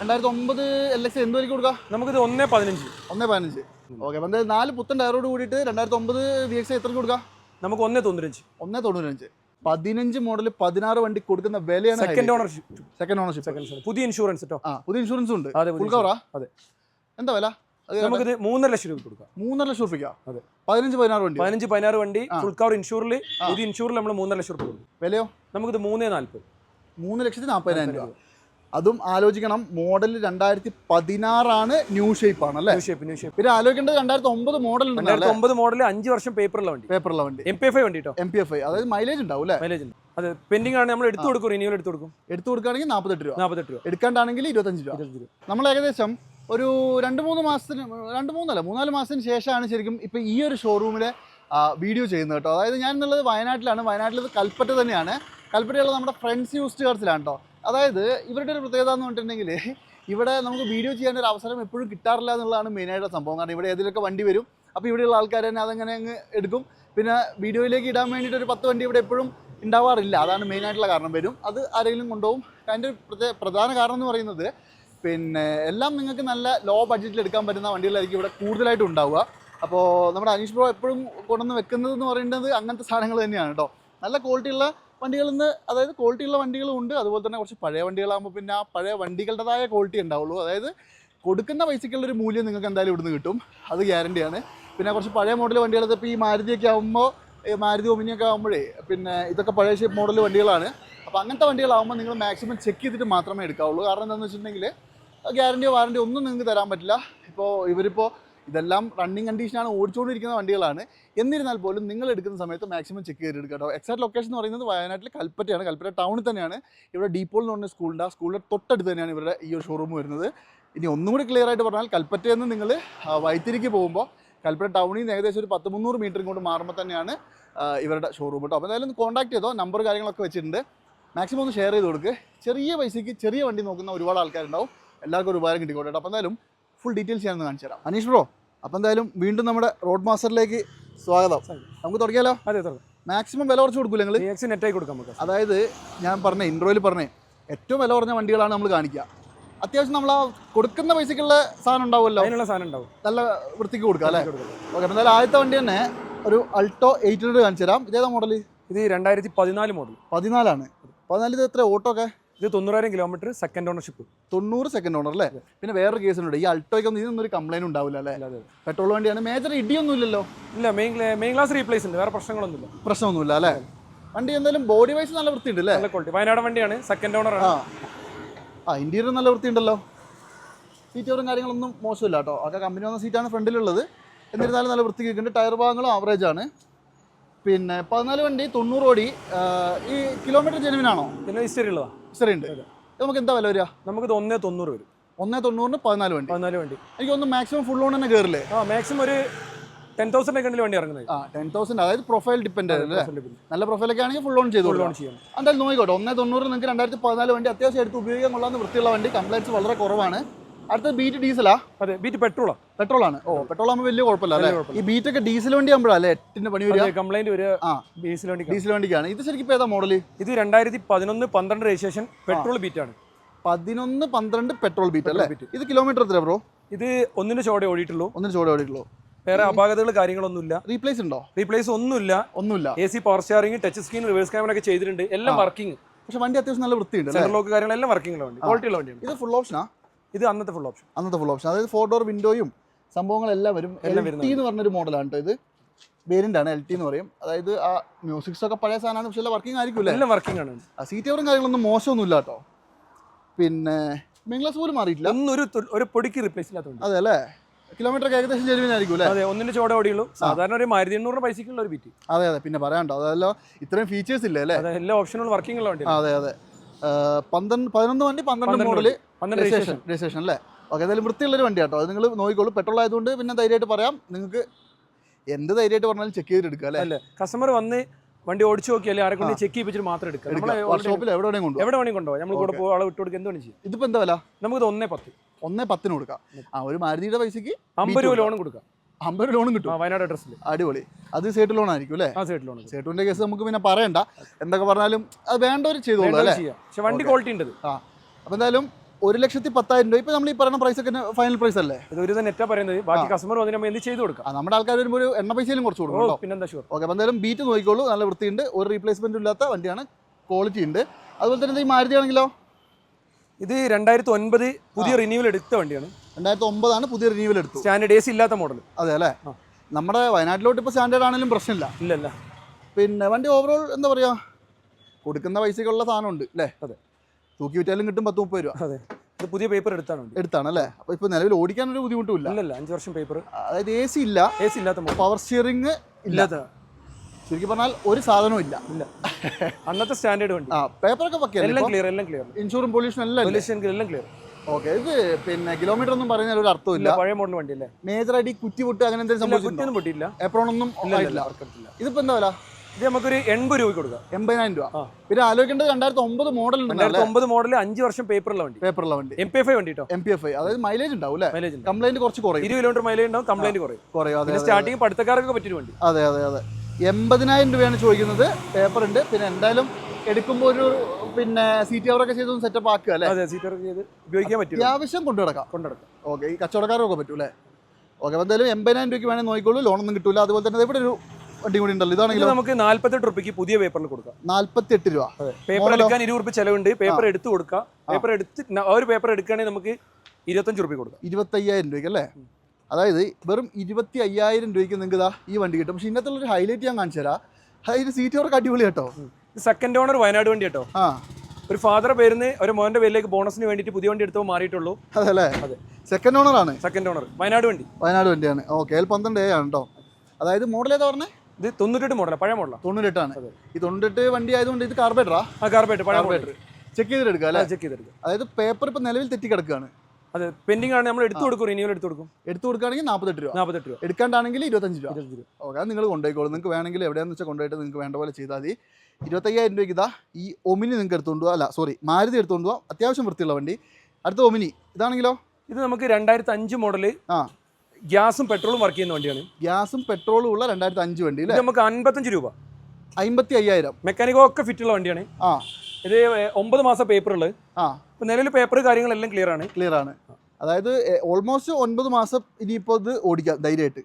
രണ്ടായിരത്തി ഒമ്പത് L X എന്ത് വരെയ്ക്ക് കൊടുക്കാം? നമുക്കിത് ഒന്നേ പതിനഞ്ച്. ഒന്നേ പതിനഞ്ച്. ഓക്കെ അപ്പം എന്തായാലും നാല് പുത്തൻ ടയറോട് കൂടിയിട്ട് രണ്ടായിരത്തി ഒമ്പത് വി എക്സ് എത്ര കൊടുക്കാം? നമുക്ക് ഒന്നേ തൊണ്ണൂറ്റഞ്ച്. ഒന്നേ തൊണ്ണൂറ്റഞ്ച്. പതിനഞ്ച് മോഡൽ പതിനാറ് വണ്ടി കൊടുക്കുന്ന വിലയാണ് second ownership second ownership second പുതിയ ഇൻഷുറൻസ് കേട്ടോ ആ പുതിയ ഇൻഷുറൻസ് ഉണ്ട്. അതെ ഫുൾ കവറാ അതെ. എന്താ വില? നമുക്കിത് മൂന്നര ലക്ഷം രൂപ കൊടുക്കാം. മൂന്നര ലക്ഷം റുപ്യക്കാ അതെ. പതിനഞ്ച് പതിനാറ് വണ്ടി പതിനഞ്ച് പതിനാറ് വണ്ടി ഫുൾ കവർ ഇൻഷൂറിൽ പുതിയ ഇൻഷൂറിൽ നമ്മൾ മൂന്നര ലക്ഷം രൂപ കൊടുക്കും. വിലയോ? നമുക്കിത് മൂന്നേ നാൽപ്പത് മൂന്ന് ലക്ഷത്തി നാൽപ്പതിനായിരം രൂപ. അതും ആലോചിക്കണം. മോഡൽ രണ്ടായിരത്തി പതിനാറാണ് ന്യൂ ഷേപ്പ് ആണ് അല്ലേ? New shape new shape. പിന്നെ ആലോചിക്കേണ്ടത് രണ്ടായിരത്തി ഒമ്പത് മോഡൽ രണ്ടായിരത്തി ഒമ്പത് മോഡൽ അഞ്ച് വർഷം പേപ്പറുള്ള വണ്ടി. പേപ്പറുള്ള വണ്ടി. എം പി എഫ് ഐ വണ്ടി കേട്ടോ എം പി എഫ് ഐ അതായത് മൈലേജ് ഉണ്ടാവും അല്ലേ? മൈലേജ് ഉണ്ട്. അതെ പെൻഡിംഗ് ആണ്. നമ്മൾ എടുത്തു കൊടുക്കും റിന്യൂവൽ എടുത്തു കൊടുക്കും. എടുത്തു കൊടുക്കുകയാണെങ്കിൽ നാൽപ്പത്തെട്ട് രൂപ. നാൽപ്പത്തെട്ട് രൂപ. എടുക്കാണ്ടാണെങ്കിൽ ഇരുപത്തഞ്ച് രൂപ. ഇരുപത്തഞ്ച് രൂപ. നമ്മൾ ഏകദേശം ഒരു രണ്ട് മൂന്ന് മാസത്തിന് രണ്ട് മൂന്നല്ല മൂന്നാൽ മാസത്തിന് ശേഷമാണ് ശരിക്കും ഇപ്പോൾ ഈ ഒരു ഷോറൂമിലെ വീഡിയോ ചെയ്യുന്നത് കേട്ടോ. അതായത് ഞാൻ എന്നുള്ളത് വയനാട്ടിലാണ്. വയനാട്ടിലത് കൽപ്പറ്റ തന്നെയാണ്. കൽപ്പറ്റയുള്ള നമ്മുടെ ഫ്രണ്ട്സ് യൂസ്റ്റ് കാർസിലാണ് കേട്ടോ അതായത് ഇവരുടെ ഒരു പ്രത്യേകത എന്ന് പറഞ്ഞിട്ടുണ്ടെങ്കിൽ ഇവിടെ നമുക്ക് വീഡിയോ ചെയ്യാൻ ഒരു അവസരം എപ്പോഴും കിട്ടാറില്ല എന്നുള്ളതാണ് മെയിനായിട്ടുള്ള സംഭവം. കാരണം ഇവിടെ ഏതിലൊക്കെ വണ്ടി വരും അപ്പോൾ ഇവിടെയുള്ള ആൾക്കാർ തന്നെ അതങ്ങനെ അങ്ങ് എടുക്കും. പിന്നെ വീഡിയോയിലേക്ക് ഇടാൻ വേണ്ടിയിട്ട് ഒരു പത്ത് വണ്ടി ഇവിടെ എപ്പോഴും ഉണ്ടാവാറില്ല. അതാണ് മെയിനായിട്ടുള്ള കാരണം. വരും അത് ആരെങ്കിലും കൊണ്ടുപോകും. അതിന്റെ പ്രത്യേക പ്രധാന കാരണം എന്ന് പറയുന്നത് പിന്നെ എല്ലാം നിങ്ങൾക്ക് നല്ല ലോ ബഡ്ജറ്റിൽ എടുക്കാൻ പറ്റുന്ന വണ്ടികളായിരിക്കും ഇവിടെ കൂടുതലായിട്ട് ഉണ്ടാവുക. അപ്പോൾ നമ്മുടെ അനീഷ് ബ്രോ എപ്പോഴും കൊണ്ടുവന്ന് വെക്കുന്നത് എന്ന് പറയുന്നത് അങ്ങനത്തെ സാധനങ്ങൾ തന്നെയാണ് കേട്ടോ. നല്ല ക്വാളിറ്റിയുള്ള വണ്ടികളിൽ നിന്ന് അതായത് ക്വാളിറ്റിയുള്ള വണ്ടികളും ഉണ്ട്. അതുപോലെ തന്നെ കുറച്ച് പഴയ വണ്ടികളാകുമ്പോൾ പിന്നെ ആ പഴയ വണ്ടികളുടേതായ ക്വാളിറ്റി ഉണ്ടാവുള്ളൂ. അതായത് കൊടുക്കുന്ന പൈസയ്ക്കുള്ളൊരു മൂല്യം നിങ്ങൾക്ക് എന്തായാലും ഇവിടുന്ന് കിട്ടും. അത് ഗ്യാരണ്ടിയാണ് പിന്നെ കുറച്ച് പഴയ മോഡൽ വണ്ടികളൊക്കെ ഇപ്പോൾ ഈ മാരുതിയൊക്കെ ആകുമ്പോൾ മാരുതി ഒമിനിയൊക്കെ ആകുമ്പോഴേ പിന്നെ ഇതൊക്കെ പഴയ ഷേപ്പ് മോഡൽ വണ്ടികളാണ്. അപ്പോൾ അങ്ങനത്തെ വണ്ടികളാകുമ്പോൾ നിങ്ങൾ മാക്സിമം ചെക്ക് ചെയ്തിട്ട് മാത്രമേ എടുക്കാവുള്ളൂ. കാരണം എന്താണെന്ന് വെച്ചിട്ടുണ്ടെങ്കിൽ ഗ്യാരണ്ടിയോ വാറണ്ടിയോ ഒന്നും നിങ്ങൾക്ക് തരാൻ പറ്റില്ല. ഇപ്പോൾ ഇവരിപ്പോൾ ഇതെല്ലാം റണ്ണിങ് കണ്ടീഷനാണ് ഓടിച്ചുകൊണ്ടിരിക്കുന്ന വണ്ടികളാണ്. എന്നിരുന്നാൽ പോലും നിങ്ങൾ എടുക്കുന്ന സമയത്ത് മാക്സിമം ചെക്ക് ചെയ്ത് എടുക്കുക കേട്ടോ. എക്സാക്ട് ലൊക്കേഷൻ എന്ന് പറയുന്നത് വയനാട്ടിൽ കൽപ്പറ്റയാണ്. കൽപ്പറ്റ ടൗണിൽ തന്നെയാണ്. ഇവിടെ ഡീപ്പോൾ എന്ന് പറഞ്ഞ സ്കൂളുണ്ട് ആ സ്കൂളിന്റെ തൊട്ടടുത്ത് തന്നെയാണ് ഇവരുടെ ഈ ഒരു ഷോറൂം വരുന്നത്. ഇനി ഒന്നും കൂടി ക്ലിയർ ആയിട്ട് പറഞ്ഞാൽ കൽപ്പറ്റയിൽ നിന്ന് നിങ്ങൾ വൈത്തിരിക്ക് പോകുമ്പോൾ കൽപ്പറ്റ ടൗണിൽ നിന്ന് ഏകദേശം ഒരു പത്ത് മുന്നൂറ് മീറ്റർ ഇങ്ങോട്ട് മാറുമ്പോൾ തന്നെയാണ് ഇവരുടെ ഷോറൂം കേട്ടോ. അപ്പോൾ എന്തായാലും കോൺടാക്ട് ചെയ്തോ. നമ്പർ കാര്യങ്ങളൊക്കെ വെച്ചിട്ടുണ്ട്. മാക്സിമം ഒന്ന് ഷെയർ ചെയ്ത് കൊടുക്കുക ചെറിയ പൈസയ്ക്ക് ചെറിയ വണ്ടി നോക്കുന്ന ഒരുപാട് ആൾക്കാരുണ്ടാവും. എല്ലാവർക്കും ഒരുപാട് ഉപകാരം കിട്ടിക്കോട്ടെ കേട്ടോ. അപ്പോൾ എന്തായാലും ഫുൾ ഡീറ്റെയിൽസ് ഞാനൊന്ന് കാണിച്ചു തരാം അനീഷ് ബ്രോ അപ്പം എന്തായാലും വീണ്ടും നമ്മുടെ റോഡ് മാസ്റ്ററിലേക്ക് സ്വാഗതം. നമുക്ക് തുടങ്ങിയാലോ? അതെ തുടങ്ങാം. മാക്സിമം വില കുറച്ച് കൊടുക്കില്ല നിങ്ങൾ നെറ്റായി കൊടുക്കാം നമുക്ക്. അതായത് ഞാൻ പറഞ്ഞ ഇൻട്രോയിൽ പറഞ്ഞേ ഏറ്റവും വില കുറഞ്ഞ വണ്ടികളാണ് നമ്മൾ കാണിക്കുക. അത്യാവശ്യം നമ്മൾ ആ കൊടുക്കുന്ന പൈസക്കുള്ള സാധനം ഉണ്ടാവുമല്ലോ? അതിനുള്ള സാധനം ഉണ്ടാവും. നല്ല വൃത്തിക്ക് കൊടുക്കാം. അല്ലേ. ഓക്കെ എന്തായാലും ആദ്യത്തെ വണ്ടി തന്നെ ഒരു അൾട്ടോ എയ്റ്റ് ഹൺഡ്രഡ് കാണിച്ചു തരാം ഇതേതാ മോഡൽ ഇത് രണ്ടായിരത്തി പതിനാല് മോഡൽ പതിനാലാണ്. പതിനാല് ഇത് എത്ര? ഓട്ടോ ഒക്കെ? ഇത് തൊണ്ണൂറായിരം കിലോമീറ്റർ സെക്കൻഡ് ഓണർഷിപ്പ് തൊണ്ണൂറ് സെക്കൻഡ് ഓണർ അല്ലേ പിന്നെ വേറൊരു കേസുണ്ട് ഈ അൾട്ടോയ്ക്കൊന്നും ഇതിനൊന്നും ഒരു കംപ്ലൈന്റ് ഉണ്ടാവില്ല അല്ലേ പെട്രോൾ വണ്ടിയാണ്. മേജർ ഇടിയൊന്നും ഇല്ലല്ലോ ഇല്ല മെയിൻ മെയിൻ ക്ലാസ് റീപ്ലേസ് ഉണ്ട്. വേറെ പ്രശ്നങ്ങളൊന്നുമില്ല. പ്രശ്നമൊന്നുമില്ല അല്ലേ വണ്ടി എന്തായാലും ബോഡി വൈസ് നല്ല വൃത്തിയുണ്ട് അല്ലേ നല്ല ക്വാളിറ്റി വയനാട് വണ്ടിയാണ്. സെക്കൻഡ് ഓണർ ആ. ആ ഇന്റീരിയർ നല്ല വൃത്തിയുണ്ടല്ലോ. സീറ്റോറും കാര്യങ്ങളൊന്നും മോശമില്ല കേട്ടോ. ഒക്കെ കമ്പനി വന്ന സീറ്റാണ് ഫ്രണ്ടിലുള്ളത്. എന്നിരുന്നാലും നല്ല വൃത്തി കിട്ടുന്നുണ്ട് ടയർ ഭാഗങ്ങളും ആവറേജ് ആണ്. പിന്നെ പതിനാല് വണ്ടി തൊണ്ണൂറ് ഓടി. ഈ കിലോമീറ്റർ ജെനുവിനാണോ പിന്നെ ഹിസ്റ്ററി ഉള്ളതാ. ശരി ഉണ്ട് നമുക്ക് എന്താ വില വരിക? നമുക്കിത് ഒന്നേ തൊണ്ണൂറ് വരും. ഒന്നേ തൊണ്ണൂറിന് പതിനാല് വണ്ടി. പതിനാല് വണ്ടി. എനിക്ക് ഒന്ന് മാക്സിമം ഫുൾ ഓൺ തന്നെ കയറില്ലേ ആ മാക്സിമം ഒരു ടെൻ തൗസൻഡ് കണ്ടിൽ വണ്ടി ഇറങ്ങുന്നത്. ആ ടെൻ തൗസൻഡ് അതായത് പ്രൊഫൈൽ ഡിപ്പെൻഡ് അല്ലേ? നല്ല പ്രൊഫൈലൊക്കെ ആണെങ്കിൽ ഫുൾ ഓൺ ചെയ്ത് ഫുൾ ഓൺ ചെയ്യാം എന്തായാലും നോക്കിക്കോട്ടെ. ഒന്നേ തൊണ്ണൂറ് നിങ്ങൾക്ക് രണ്ടായിരത്തി പതിനാല് വണ്ടി അത്യാവശ്യം എടുത്ത് ഉപയോഗിക്കാൻ കൊള്ളാവുന്ന വൃത്തിയുള്ള വണ്ടി. കംപ്ലൈൻസ് വളരെ കുറവാണ്. അടുത്ത ബീറ്റ് ഡീസലാ അതെ ബീറ്റ് പെട്രോളാ പെട്രോൾ ആണ്. ഓ പെട്രോൾ ആകുമ്പോൾ വലിയ കുഴപ്പമില്ല അല്ലേ? ഈ ബീറ്റ് ഒക്കെ ഡീസൽ വണ്ടി ആകുമ്പോഴല്ലേ എട്ടിന്റെ പണി വരിക? കംപ്ലൈന്റ് ഒരു ആ ഡീസൽ വണ്ടി ഡീസൽ വണ്ടിക്കാണ്. ഇത് ശരിക്കും ഇപ്പോൾ ഏതാ മോഡൽ ഇത് രണ്ടായിരത്തി പതിനൊന്ന് പന്ത്രണ്ട് രജിസ്ട്രേഷൻ പെട്രോൾ ബീറ്റ് ആണ്. പതിനൊന്ന് പന്ത്രണ്ട് പെട്രോൾ ബീറ്റ് അല്ലേ? ഇത് കിലോമീറ്റർ എത്ര ബ്രോ ഇത് ഒന്നിന് ചോടെ ഓടിയിട്ടുള്ളൂ. ഒന്നിന് ചോടെ ഓടിയിട്ടുള്ളൂ. വേറെ അപാകതകൾ കാര്യങ്ങളൊന്നുമില്ല. റീപ്ലേസ് ഉണ്ടോ? റീപ്ലേസ് ഒന്നുമില്ല. ഒന്നുമില്ല. A C power steering touch screen reverse camera ഒക്കെ ചെയ്തിട്ടുണ്ട്. എല്ലാം വർക്കിംഗ് പക്ഷെ വണ്ടി അത്യാവശ്യം നല്ല വൃത്തിയുണ്ട് ലോക്ക് കാര്യങ്ങളെല്ലാം വർക്കിംഗ് ഉള്ള വണ്ടി. ക്വാളിറ്റി ഉള്ള വണ്ടിയാണ്. ഇത് ഫുൾ ഓപ്ഷനാ ഇത് അന്നത്തെ ഫുൾ ഓപ്ഷൻ അന്നത്തെ ഫുൾ ഓപ്ഷൻ അതായത് ഫോർ ഡോർ വിൻഡോയും സംഭവങ്ങളെല്ലാം വരും. എൽ ടി എന്ന് പറഞ്ഞൊരു മോഡലാണ് കേട്ടോ ഇത്. വേരിയന്റ് ആണ് എൽ ടി എന്ന് പറയും. അതായത് ആ മ്യൂസിക്സ് ഒക്കെ പഴയ സാധനമാണ് പക്ഷേ എല്ലാം വർക്കിംഗ് ആയിരിക്കും അല്ലേ? എല്ലാം വർക്കിംഗ് ആണ്. ആ സീറ്റ് കവറും കാര്യങ്ങളൊന്നും മോശമൊന്നുമില്ല കേട്ടോ പിന്നെ മെയിൻ പോലും മാറിയിട്ടില്ല. ഒന്നും ഒരു പൊടിക്ക് റീപ്ലേസ് ഇല്ലാത്തതുണ്ട് അതെ അല്ലേ? കിലോമീറ്റർ ഏകദേശം ജെനുവിനായിരിക്കും അല്ലേ? അതെ ഒന്നിന് ചോടെ ഓടിയുള്ളൂ. സാധാരണ ഒരു മാരുതി എണ്ണൂറ് പൈസക്കുള്ള ഒരു ബീറ്റ് അതെ അതെ. പിന്നെ പറയാണ്ടോ അതല്ലോ ഇത്രയും ഫീച്ചേഴ്സ് ഇല്ല അല്ലേ? എല്ലാ ഓപ്ഷനുകളും വർക്കിംഗ് ഉള്ള വണ്ടി അതെ അതെ. പന്ത്രണ്ട് പതിനൊന്ന് വണ്ടി പന്ത്രണ്ട് മോഡൽ രജിസ്ട്രേഷൻ. രജിസ്ട്രേഷൻ. അല്ലേ? ഓക്കെ എന്തായാലും വൃത്തിയുള്ളൊരു വണ്ടി കേട്ടോ അത് നിങ്ങൾ നോക്കിക്കോളൂ. പെട്രോൾ ആയതുകൊണ്ട് പിന്നെ ധൈര്യമായിട്ട് പറയാം. നിങ്ങൾക്ക് എന്ത് ധൈര്യമായിട്ട് പറഞ്ഞാലും ചെക്ക് ചെയ്ത് എടുക്കുക അല്ലേ? അല്ലേ. കസ്റ്റമർ വന്ന് വണ്ടി ഓടിച്ചു നോക്കിയാലേ ആരെ കൊണ്ട് ചെക്ക് ചെയ്യിപ്പിച്ചിട്ട് മാത്രം എടുക്കാം ഷോപ്പിൽ വർക്ക്ഷോപ്പിൽ എവിടെ വേണേ കൊണ്ടു എവിടെ വേണമെങ്കിൽ കൊണ്ടോ നമ്മൾ കൂടെ പോകും ആളെ വിട്ടു കൊടുക്കുക. എന്ത് വേണം ചെയ്യാം. ഇതിപ്പോ എന്താ വില? നമുക്കിത് ഒന്നേ പത്ത്. ഒന്നേ പത്തിന് കൊടുക്കാം. ആ ഒരു മാരുതിയുടെ പൈസക്ക് അമ്പത് രൂപ ലോണും കൊടുക്കാം. അമ്പത് ലോണും കിട്ടും. വയനാട് അഡ്രസ്സിൽ അടിപൊളി. അത് സേട്ട് ലോൺ ആയിരിക്കും അല്ലേ? ആ സൈഡ് ലോൺ സേട്ടുവിന്റെ കേസ് നമുക്ക് പിന്നെ പറയണ്ട. എന്തൊക്കെ പറഞ്ഞാലും അത് വേണ്ടവർ ചെയ്തോളൂ അല്ലേ? പക്ഷെ വണ്ടി ക്വാളിറ്റി ഉണ്ട് ആ. അപ്പോൾ എന്തായാലും ഒരു ലക്ഷത്തി പത്തായിരം രൂപ. ഇപ്പൊ നമ്മൾ ഈ പറയുന്ന പ്രൈസ് ഒക്കെ ഫൈനൽ പ്രൈസ് അല്ലേ? ഇത് ഒരു നെറ്റാ പറയുന്നത്. ബാക്കി കസ്റ്റമർ വന്നിട്ട് നമ്മൾ എന്ത് ചെയ്ത് കൊടുക്കാം? ആ, നമ്മുടെ ആൾക്കാർ വരുമ്പോൾ ഒരു എണ്ണ പൈസയിലും കുറച്ച് കൊടുക്കും പിന്നെന്താ ഷുവർ ഓക്കെ അപ്പോൾ എന്തായാലും ബീറ്റ് നോക്കിക്കോളൂ. നല്ല വൃത്തിയുണ്ട്. ഒരു റീപ്ലേസ്മെന്റ് ഇല്ലാത്ത വണ്ടിയാണ്. ക്വാളിറ്റി ഉണ്ട്. അതുപോലെ തന്നെ ഈ മാരുതി ആണെങ്കിലോ? ഇത് രണ്ടായിരത്തി ഒൻപത് പുതിയ റിന്യൂവൽ എടുത്ത വണ്ടിയാണ്. രണ്ടായിരത്തി ഒമ്പതാണ് പുതിയ റിന്യൂവൽ എടുത്തു. സ്റ്റാൻഡേർഡ് എ സി ഇല്ലാത്ത മോഡൽ അതെ അല്ലേ? നമ്മുടെ വയനാട്ടിലോട്ട് ഇപ്പോൾ സ്റ്റാൻഡേർഡ് ആണെങ്കിലും പ്രശ്നമില്ല. ഇല്ലല്ല. പിന്നെ വണ്ടി ഓവറോൾ എന്താ പറയുക കൊടുക്കുന്ന പൈസക്കുള്ള സാധനമുണ്ട് അല്ലേ? അതെ. തൂക്കി വിറ്റാലും കിട്ടും പത്ത് മുപ്പത് രൂപ. അതെ. ഇത് പുതിയ പേപ്പർ എടുത്താണ് എടുത്താണ് അല്ലേ? അപ്പോൾ ഇപ്പോൾ നിലവിൽ ഓടിക്കാനൊരു ബുദ്ധിമുട്ടില്ല ഇല്ലല്ല അഞ്ച് വർഷം പേപ്പർ അതായത് എ സി ഇല്ല. എ സി ഇല്ലാത്ത മോഡൽ പവർ സ്റ്റിയറിംഗ് ഇല്ല. ഇല്ലാത്ത. ശരിക്കും പറഞ്ഞാൽ ഒരു സാധനവും ഇല്ല. ഇല്ല. അന്നത്തെ സ്റ്റാൻഡേർഡ് വണ്ടി. ആ പേപ്പറൊക്കെ പക്കയല്ലേ എല്ലാം ക്ലിയർ എല്ലാം ക്ലിയർ ഇൻഷുറും പൊല്യൂഷൻ എല്ലാം എല്ലാം ക്ലിയർ ഓക്കെ ഇത് പിന്നെ കിലോമീറ്റർ ഒന്നും പറയുന്നതിൽ ഒരു അർത്ഥമില്ല പഴയ മോഡൽ വണ്ടി അല്ലേ മേജർ ആയിട്ട് കുറ്റി പൊട്ട് അങ്ങനെ എന്തെങ്കിലും കുറ്റിയൊന്നും പൊട്ടിയില്ല എപ്രോൺ ഒന്നും ഇല്ല ഇതിപ്പോ എന്താ വില? ഇത് നമുക്കൊരു എൺപത് രൂപ കൊടുക്കാം. എൺപതിനായിരം രൂപ. പിന്നെ ആലോചിക്കേണ്ടത് രണ്ടായിരത്തി ഒമ്പത് മോഡൽ ഉണ്ട് രണ്ടായിരത്തി ഒമ്പത് മോഡൽ അഞ്ച് വർഷം പേപ്പറുള്ള വണ്ടി. പേപ്പറുള്ള വണ്ടി. എം പി എഫ് വണ്ടി കേട്ടോ എം പി എഫ് അതായത് മൈലേജ് ഉണ്ടാവും അല്ലേ? മൈലേജ് കംപ്ലൈന്റ് കുറച്ച് കുറയും. ഇരുപത് കിലോമീറ്റർ മൈലേജ് ഉണ്ടാവും കംപ്ലൈന്റ് കുറയും. കുറയും. അതെ സ്റ്റാർട്ടിംഗ് സ്റ്റാർട്ടിങ് പഠിത്തക്കാർക്ക് പറ്റിയൊരു വണ്ടി. അതെ അതെ അതെ. എൺപതിനായിരം രൂപയാണ് ചോദിക്കുന്നത്. പേപ്പർ ഉണ്ട്. പിന്നെ എന്തായാലും എടുക്കുമ്പോൾ ഒരു പിന്നെ സീറ്റ് കവറൊക്കെ ചെയ്ത് സെറ്റപ്പ് ആക്കുക അല്ലേ? അതെ കവർ ചെയ്ത് ഉപയോഗിക്കാൻ പറ്റും. അത്യാവശ്യം കൊണ്ടുനടക്കാം കൊണ്ടുനടക്കാം. ഓക്കെ ഈ കച്ചവടക്കാരൊക്കെ പറ്റൂ അല്ലേ? ഓക്കെ അപ്പോൾ എന്തായാലും എൺപതിനായിരം രൂപയ്ക്ക് വേണമെങ്കിൽ നോക്കിക്കോളൂ. ലോണൊന്നും കിട്ടില്ല അതുപോലെ തന്നെ ഇവിടെ ഒരു വണ്ടി കൂടി ഉണ്ടല്ലോ. ഇതാണെങ്കിൽ നമുക്ക് നാല്പത്തെട്ട് റുപ്യക്ക് പുതിയ പേപ്പറിൽ കൊടുക്കാം. നാല്പത്തെട്ട് രൂപ. പേപ്പർ എടുക്കാൻ ഇരുപത് റുപ്യ ചെലവുണ്ട്. പേപ്പർ എടുത്ത് കൊടുക്കാം. പേപ്പർ എടുത്ത് ഒരു പേപ്പർ എടുക്കുകയാണെങ്കിൽ നമുക്ക് ഇരുപത്തഞ്ച് റുപ്യ കൊടുക്കാം. ഇരുപത്തയ്യായിരം രൂപയ്ക്ക് അല്ലേ? അതായത് വെറും ഇരുപത്തി അയ്യായിരം രൂപയ്ക്ക് നിങ്ങൾക്ക് ഇതാ ഈ വണ്ടി കിട്ടും. പക്ഷെ ഇന്നത്തെ ഒരു ഹൈലൈറ്റ് ഞാൻ കാണിച്ചു തരാം അതായത് സീറ്റ് അവർക്ക് അടിപൊളി കേട്ടോ. സെക്കൻഡ് ഓണർ വയനാട് വണ്ടി കേട്ടോ. ആ. ഒരു ഫാദർ പേരുന്ന് ഒരു മോന്റെ പേരിലേക്ക് ബോണസിന് വേണ്ടിയിട്ട് പുതിയ വണ്ടി എടുത്തോ മാറിയിട്ടുള്ളൂ. അതല്ലേ? അതെ. സെക്കൻഡ് ഓണറാണ് സെക്കൻഡ് ഓണർ വയനാട് വണ്ടി. വയനാട് വണ്ടിയാണ്. ഓക്കെ എൽ പന്ത്രണ്ട് എ ആണ് കേട്ടോ അതായത് മോഡൽ ഏതാ പറഞ്ഞേ? ഇത് തൊണ്ണൂറ്റെട്ട് മോഡലാണ് പഴയ മോഡലാണ് തൊണ്ണൂറ്റെട്ടാണ്. ആണ് ഈ തൊണ്ണൂറ്റെട്ട് വണ്ടി ആയതുകൊണ്ട് ഇത് കാർബേറ്ററാ ആ? കാർബേറ്റർ പഴയ കാർബേറ്റർ ചെക്ക് ചെയ്തെടുക്കുക അല്ലേ? ചെക്ക് ചെയ്തെടുക്കുക അതായത് പേപ്പർ ഇപ്പം നിലവിൽ തെറ്റി കിടക്കുകയാണ് അതെ പെൻഡിങ് ആണ്. നമ്മൾ എടുത്തു കൊടുക്കും റിന്യൂവൽ എടുത്തു കൊടുക്കും. എടുത്തു കൊടുക്കുകയാണെങ്കിൽ നാൽപ്പത്തെട്ട് രൂപ. നാൽപ്പത്തെട്ട് രൂപ. എടുക്കാണ്ടാണെങ്കിൽ ഇരുപത്തഞ്ച് രൂപ. ഇരുപത്തഞ്ച് രൂപ. ഓക്കെ അത് നിങ്ങൾ കൊണ്ടുപോയിക്കോളൂ. നിങ്ങൾക്ക് വേണമെങ്കിൽ എവിടെയാണെന്ന് വെച്ചാൽ കൊണ്ടുപോയിട്ട് നിങ്ങൾക്ക് വേണ്ട പോലെ ചെയ്താൽ മതി. ഇരുപത്തയ്യായിരം രൂപയ്ക്ക് ഇതാ ഈ ഒമിനി നിങ്ങൾക്ക് എടുത്തുകൊണ്ട് അല്ല സോറി മാരുതി എടുത്തുകൊണ്ട് പോകാം അത്യാവശ്യം വൃത്തിയുള്ള വണ്ടി. അടുത്ത ഒമിനി ഇതാണെങ്കിലോ? ഇത് നമുക്ക് രണ്ടായിരത്തി അഞ്ച് മോഡൽ ആ. ഗ്യാസും പെട്രോളും വർക്ക് ചെയ്യുന്ന വണ്ടിയാണ്. ഗ്യാസും പെട്രോളും ഉള്ള രണ്ടായിരത്തി അഞ്ച് വണ്ടി ഇത് അല്ലേ നമുക്ക് അൻപത്തഞ്ച് രൂപ. അമ്പത്തി അയ്യായിരം മെക്കാനിക്കോ ഒക്കെ ഫിറ്റുള്ള വണ്ടിയാണ്. ആ. ഇത് ഒമ്പത് മാസം പേപ്പറുകൾ ആ. ഇപ്പൊ നിലവിൽ പേപ്പർ കാര്യങ്ങളെല്ലാം ക്ലിയർ ആണ്. ക്ലിയർ ആണ്. അതായത് ഓൾമോസ്റ്റ് ഒൻപത് മാസം ഇനിയിപ്പോൾ ഇത് ഓടിക്കാം ധൈര്യമായിട്ട്.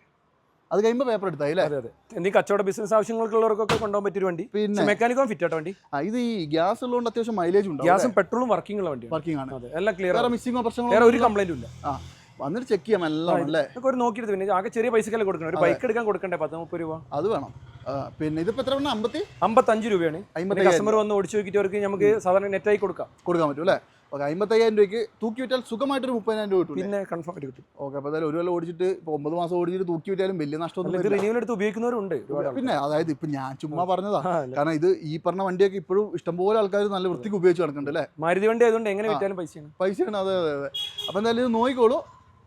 അത് കഴിയുമ്പോൾ പേപ്പർ എടുത്തായി അല്ലേ? അതെ അതെ. എന്തെങ്കിലും കച്ചവട ബിസിനസ് ആവശ്യങ്ങൾക്കുള്ളവർക്കൊക്കെ കൊണ്ടുപോകാൻ പറ്റിയ വണ്ടി? പിന്നെ മെക്കാനിക്കോ ഫിറ്റ് ആട്ടോ വണ്ടി? ആ ഇത് ഈ ഗ്യാസ് ഉള്ളതുകൊണ്ട് അത്യാവശ്യം മൈലേജ് ഉണ്ട് ഗ്യാസും പെട്രോളും വർക്കിംഗ് ഉള്ള വണ്ടി വർക്കിംഗ് ആണ്. അതെ എല്ലാം ക്ലിയർ വേറെ മിസ്സിങ്ങോ പ്രശ്നങ്ങളോ വേറെ ഒരു കംപ്ലൈന്റും ഇല്ല. ആ വന്നിട്ട് ചെക്ക് ചെയ്യാം എല്ലാം അല്ലേ? ഒരു നോക്കിയിട്ട് പിന്നെ ആകെ ചെറിയ പൈസക്കല്ലേ കൊടുക്കണം. ഒരു ബൈക്ക് എടുക്കാൻ കൊടുക്കണ്ടേ? പത്ത് മുപ്പത് രൂപ. അത് വേണം. പിന്നെ ഇതിപ്പോ എത്ര അമ്പത്തി? അമ്പത്തഞ്ച് രൂപയാണ്. കസ്റ്റമർ വന്ന് ഓടിച്ചു നോക്കിയിട്ട് അവർക്ക് നമുക്ക് സാധാരണ നെറ്റായി കൊടുക്കാം. കൊടുക്കാൻ പറ്റും അല്ലേ? ഓക്കെ അമ്പത്തയ്യായിരം രൂപയ്ക്ക് തൂക്കി വിറ്റാൽ സുഖമായിട്ടൊരു മുപ്പതിനായിരം രൂപ കിട്ടും പിന്നെ കൺഫേം ആയിട്ട് കിട്ടും. ഓക്കെ അപ്പോൾ അതായത് ഒരു കൊല്ലം ഓടിച്ചിട്ട് ഇപ്പോൾ ഒമ്പത് മാസം ഓടിച്ചിട്ട് തൂക്കി വിറ്റാലും വലിയ നഷ്ടമൊന്നും ഇത്. റിന്യൂവൽ എടുത്ത് ഉപയോഗിക്കുന്നവരുണ്ട് പിന്നെ അതായത് ഇപ്പം ഞാൻ ചുമ്മാ പറഞ്ഞതാ. കാരണം ഇത് ഈ പറഞ്ഞ വണ്ടിയൊക്കെ ഇപ്പോഴും ഇഷ്ടംപോലെ ആൾക്കാർ നല്ല വൃത്തിക്ക് ഉപയോഗിച്ച് നടക്കുന്നുണ്ട് അല്ലേ? മാരുതി വണ്ടി ആയതുകൊണ്ട് എങ്ങനെ വിറ്റാലും പൈസയാണ്. പൈസയാണ് അതെ അതെ അതെ. അപ്പോൾ എന്തായാലും ഇത് നോക്കിക്കോളൂ.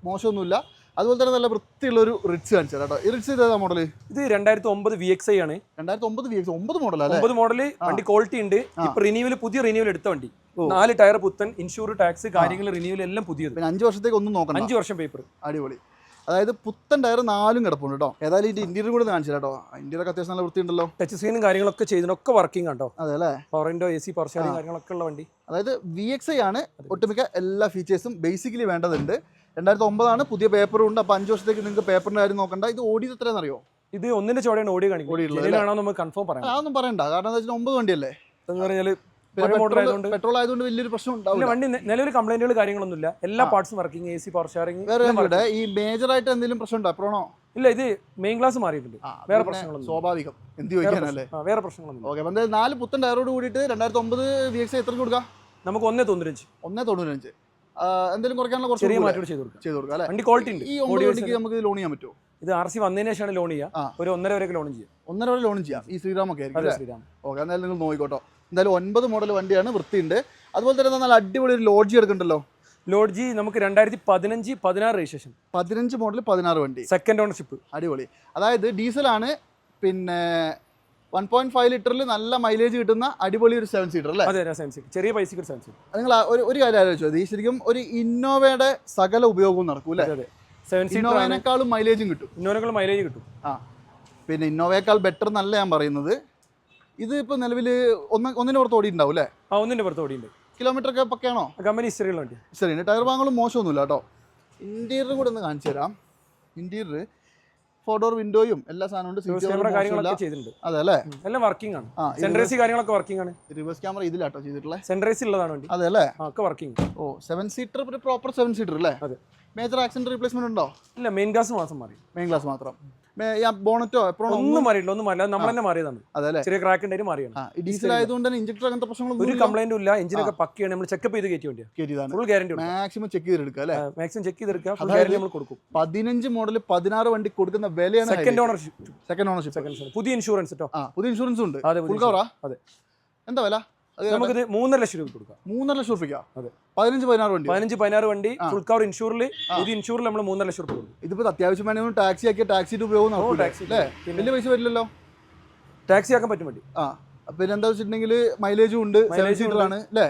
മോശമൊന്നുമില്ല. അതുപോലെ തന്നെ നല്ല വൃത്തിയുള്ള ഒരു റിച്ച് കാണിച്ചു കേട്ടോ. ഈ റിച്ച് ഏതാ മോഡൽ ഇത് രണ്ടായിരത്തി ഒമ്പത് വി എക്സ് ഐ ആണ്. രണ്ടായിരത്തി ഒമ്പത് വി എക്സ് ഒമ്പത് മോഡൽ അല്ലേ? ഒമ്പത് മോഡൽ വണ്ടി ക്വാളിറ്റി ഉണ്ട്. ഇപ്പൊ റിന്യൂവൽ പുതിയ റിന്യൂവൽ എടുത്ത വണ്ടി. നാല് ടയർ പുത്തൻ ഇൻഷൂർ ടാക്സ് കാര്യങ്ങൾ റിന്യൂവൽ എല്ലാം പുതിയത്. പിന്നെ അഞ്ച് വർഷത്തേക്ക് ഒന്നും നോക്കണം അഞ്ച് വർഷം പേപ്പർ അടിപൊളി. അതായത് പുത്തൻ ടയർ നാലും കിടപ്പുണ്ട് കേട്ടോ ഏതായാലും ഇതിന്റെ ഇന്റീരിയർ കൂടെ കാണിച്ചു കേട്ടോ ഇന്റീരിയർ അത്യാവശ്യം നല്ല വൃത്തി ഉണ്ടല്ലോ ടച്ച് സ്ക്രീനും കാര്യങ്ങളൊക്കെ ചെയ്തിട്ടൊക്കെ വർക്കിംഗ് കേട്ടോ അതെ അല്ലേ? ഇൻഡോ എ സി പവർ കാര്യങ്ങളൊക്കെ ഉള്ള വണ്ടി. അതായത് വി എക്സ് ഐ ആണ് ഒട്ടുമിക്ക എല്ലാ ഫീച്ചേഴ്സും ബേസിക്കലി വേണ്ടതുണ്ട്. രണ്ടായിരത്തി ഒമ്പതാണ് പുതിയ പേപ്പറും ഉണ്ട്. അപ്പോൾ അഞ്ച് വർഷത്തേക്ക് നിങ്ങൾക്ക് പേപ്പറിന്റെ കാര്യം നോക്കണ്ട. ഇത് ഓടിയത് എത്രയാണെന്ന് അറിയോ? ഇത് ഒന്നിന്റെ ചോടെയാണ് ഓടി കാണിക്കുന്നത്. നമുക്ക് കൺഫേം പറയാം അതൊന്നും പറയണ്ട. കാരണം എന്താ വെച്ചാൽ ഒമ്പത് വണ്ടിയല്ലേ? എന്ന് പറഞ്ഞാൽ പെട്രോൾ ആയതുകൊണ്ട് വലിയൊരു പ്രശ്നം ഉണ്ടാവില്ല. വണ്ടി നിലവിൽ കംപ്ലൈന്റുകൾ കാര്യങ്ങളൊന്നുമില്ല. എല്ലാ പാർട്സും working A C power sharing വേറെ ഈ മേജർ ആയിട്ട് എന്തെങ്കിലും പ്രശ്നം ഉണ്ടോ അപ്രോണോ ഇല്ല ഇത് മെയിൻ ക്ലാസ് മാറിയിട്ടുണ്ട്. വേറെ പ്രശ്നങ്ങളൊന്നും സ്വാഭാവികം. എന്ത് ചോദിക്കാനല്ലേ വേറെ പ്രശ്നങ്ങളൊന്നും ഓക്കെ അപ്പം നാല് പുത്തൻ ടയറോട് കൂടിയിട്ട് രണ്ടായിരത്തി ഒമ്പത് വി എക്സ് എത്ര കൊടുക്കാം? നമുക്ക് ഒന്നേ തൊണ്ണൂറ്റഞ്ച് ഒന്നേ തൊണ്ണൂറ്റഞ്ച് എന്തെങ്കിലും കുറയ്ക്കാനുള്ള കുറച്ച് ചെറിയ മാറ്റം ചെയ്ത് കൊടുക്കാം. ചെയ്ത് കൊടുക്കാം അല്ലേ? വണ്ടി ക്വാളിറ്റി ഉണ്ട്. ഈ ഒമ്പത് വണ്ടിക്ക് നമുക്ക് ലോൺ ചെയ്യാൻ പറ്റുമോ? ഇത് ആർ സി വന്നതിന് ശേഷമാണ് ലോൺ ചെയ്യുക. ഒരു ഒന്നര വരെയൊക്കെ ലോൺ ചെയ്യാം ഒന്നര വരെ ലോൺ ചെയ്യാം. ഈ ആയിരിക്കും അതെ ശ്രീരാം ഓക്കെ എന്തായാലും നിങ്ങൾ നോക്കിക്കോട്ടോ. എന്തായാലും ഒൻപത് മോഡൽ വണ്ടിയാണ് വൃത്തിയുണ്ട്. അതുപോലെ തന്നെ നല്ല അടിപൊളി ഒരു ലോഡ്ജി എടുക്കുന്നുണ്ടല്ലോ ലോഡ്ജി നമുക്ക് രണ്ടായിരത്തി പതിനഞ്ച് പതിനാറ് രജിസ്ട്രേഷൻ പതിനഞ്ച് മോഡൽ പതിനാറ് വണ്ടി. സെക്കൻഡ് ഓണർഷിപ്പ് അടിപൊളി. അതായത് ഡീസലാണ് പിന്നെ വൺ പോയിന്റ് ഫൈവ് ലിറ്ററിൽ നല്ല മൈലേജ് കിട്ടുന്ന അടിപൊളി ഒരു സെവൻ സീറ്റർ അല്ലേ? അതെ സെവൻ സീറ്റ് ചെറിയ പൈസക്ക് ഒരു സെവൻ സീറ്റ് നിങ്ങൾ ഒരു ഒരു കാര്യം ആലോചിച്ചോ. ഈ ശരിക്കും ഒരു ഇന്നോവയുടെ സകല ഉപയോഗവും നടക്കും അല്ലേ? അതെ സെവൻ സീറ്റർ ആണ് മൈലേജും കിട്ടും. ഇന്നോനേക്കാൾ മൈലേജ് കിട്ടും. ആ. പിന്നെ ഇന്നോവയേക്കാൾ ബെറ്റർ എന്നല്ല ഞാൻ പറയുന്നത്. ഇത് ഇപ്പോൾ നിലവിൽ ഒന്ന് ഒന്നിന് പുറത്ത് ഓടിയിട്ടുണ്ടാവും അല്ലേ? ആ ഒന്നിന്റെ പുറത്ത് ഓടിയുണ്ട് കിലോമീറ്റർ ഒക്കെ പക്കയാണോ കമ്പനി ഹിസ്റ്ററിയുള്ള വണ്ടി. ശരി ടയർ ഭാഗങ്ങളും മോശമൊന്നുമില്ല കേട്ടോ. ഇന്റീരിയർ കൂടെ ഒന്ന് കാണിച്ചു തരാം. ഇന്റീരിയർ ഫോർ ഡോർ വിൻഡോയും എല്ലാ സാധനവും അതെ അല്ലേ? എല്ലാം വർക്കിംഗ് ആണ്. സെൻട്രേസി കാര്യങ്ങളൊക്കെ വർക്കിംഗ് ആണ്. റിവേഴ്സ് ക്യാമറ ഇതിലാട്ടോ ചെയ്തിട്ടുള്ളത് സെൻട്രേസി ഉള്ളതാണ് വണ്ടി. അതെ അല്ലേ? ഒക്കെ വർക്കിംഗ് ഓ സെവൻ സീറ്റർ ഒരു പ്രോപ്പർ സെവൻ സീറ്റർ അല്ലേ? അതെ. മേജർ ആക്സിഡന്റ് റീപ്ലേസ്മെന്റ് ഉണ്ടോ? ഇല്ല മെയിൻ ഗ്ലാസ് മാത്രം മാറി മെയിൻ ഗ്ലാസ് മാത്രം. ബോണറ്റോ എപ്പോഴും ഒന്നും മാറിയിട്ടില്ല ഒന്നും മാറില്ല നമ്മൾ തന്നെ മാറിയതാണ്. അതെ ചെറിയ ക്രാക്ക് ഉണ്ടായിട്ട് മാറിയാണ്. ഡീസൽ ആയതുകൊണ്ട് തന്നെ ഇഞ്ചക്ടർ അങ്ങനത്തെ ഒരു പ്രശ്നങ്ങളൊന്നും കംപ്ലൈന്റും ഇല്ല. എഞ്ചിനൊക്കെ പക്കിയാണ്. നമ്മൾ ചെക്കപ്പ് ചെയ്ത് കയറ്റി വണ്ടിയാണ് കയറ്റിയതാണ് ഫുൾ ഗ്യാരണ്ടി മാക്സിമം ചെക്ക് ചെയ്തെടുക്കുക അല്ലേ? മാക്സിമം ചെക്ക് ചെയ്തെടുക്കുക. ഫുൾ ഗ്യാരണ്ടി നമ്മൾ കൊടുക്കും. പതിനഞ്ച് മോഡൽ പതിനാറ് വണ്ടി കൊടുക്കുന്ന വിലയാണ് second ownership second ownership second പുതിയ ഇൻഷുറൻസ് കേട്ടോ പുതിയ ഇൻഷുറൻസ് ഉണ്ട്. ഫുൾ കവറാ അതെ. എന്താ വില? അത് നമുക്കിത് മൂന്നര ലക്ഷം രൂപ കൊടുക്കാം. മൂന്നര ലക്ഷം റുപ്യക്കാ അതെ. പതിനഞ്ച് പതിനാറ് വണ്ടി പതിനഞ്ച് പതിനാറ് വണ്ടി ഫുൾ കവർ ഇൻഷൂറിൽ ഒരു ഇൻഷൂറിൽ നമ്മൾ മൂന്നര ലക്ഷം രൂപ കൊടുക്കും. ഇതിപ്പോ അത്യാവശ്യം വേണമെങ്കിൽ ടാക്സി ആക്കിയ ടാക്സിയുടെ ഉപയോഗം നടക്കൂലേ? ടാക്സി അല്ലേ? വലിയ പൈസ വരില്ലല്ലോ? ടാക്സി ആക്കാൻ പറ്റും വണ്ടി. ആ. പിന്നെ എന്താ വെച്ചിട്ടുണ്ടെങ്കിൽ മൈലേജും ഉണ്ട്. സീറ്റർ ആണ്. അല്ലേ?